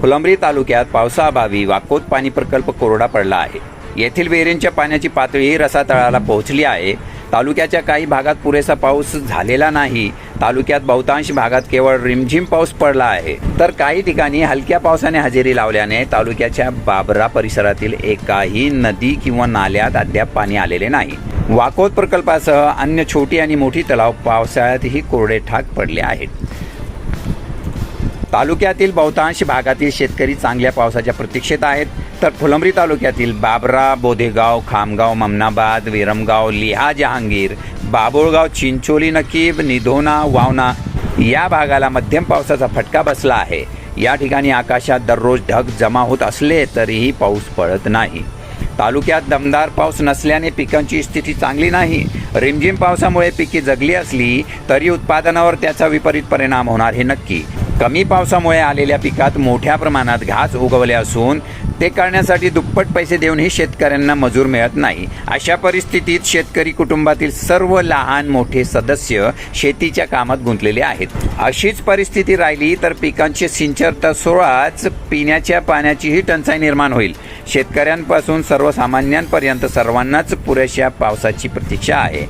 फुलंब्री तालुक्यात पावसाअभावी वाकोत पाणी प्रकल्प कोरडा पडला आहे. येथील विहिरींच्या पाण्याची पातळी रसातळाला पोहोचली आहे. तालुक्याच्या काही भागात पुरेसा पाऊस झालेला नाही. तालुक्यात बहुतांश भागात केवळ रिमझिम पाऊस पडला आहे. तर काही ठिकाणी हलक्या पावसाने हजेरी लावल्याने तालुक्याच्या बाबरा परिसरातील एकाही नदी किंवा नाल्यात अद्याप पाणी आलेले नाही. वाकोत प्रकल्पासह अन्य छोटी आणि मोठी तलाव पावसाळ्यातही कोरडे ठाक पडले आहेत. तालुक्यातील बहुतांश भागातील शेतकरी चांगल्या पावसाच्या प्रतीक्षेत आहेत. तर फुलंब्री तालुक्यातील बाबरा बोधेगाव खामगाव ममनाबाद विरमगाव लिहा जहांगीर बाबुळगाव चिंचोली नकीब निधोना वावना या भागाला मध्यम पावसाचा फटका बसला आहे. या ठिकाणी आकाशात दररोज ढग जमा होत असले तरीही पाऊस पडत नाही. तालुक्यात दमदार पाऊस नसल्याने पिकांची स्थिती चांगली नाही. रिमझिम पावसामुळे पिके जगली असली तरी उत्पादनावर त्याचा विपरीत परिणाम होणार हे नक्की. कमी पावसामुळे आलेल्या पिकात मोठ्या प्रमाणात घास उगवले असून ते करण्यासाठी दुप्पट पैसे देऊनही शेतकऱ्यांना मजूर मिळत नाही. अशा परिस्थितीत शेतकरी कुटुंबातील सर्व लहान मोठे सदस्य शेतीच्या कामात गुंतलेले आहेत. अशीच परिस्थिती राहिली तर पिकांचे सिंचर तर सोळाच पिण्याच्या पाण्याचीही टंचाई निर्माण होईल. शेतकऱ्यांपासून सर्वसामान्यांपर्यंत सर्वांनाच पुरेशा पावसाची प्रतीक्षा आहे.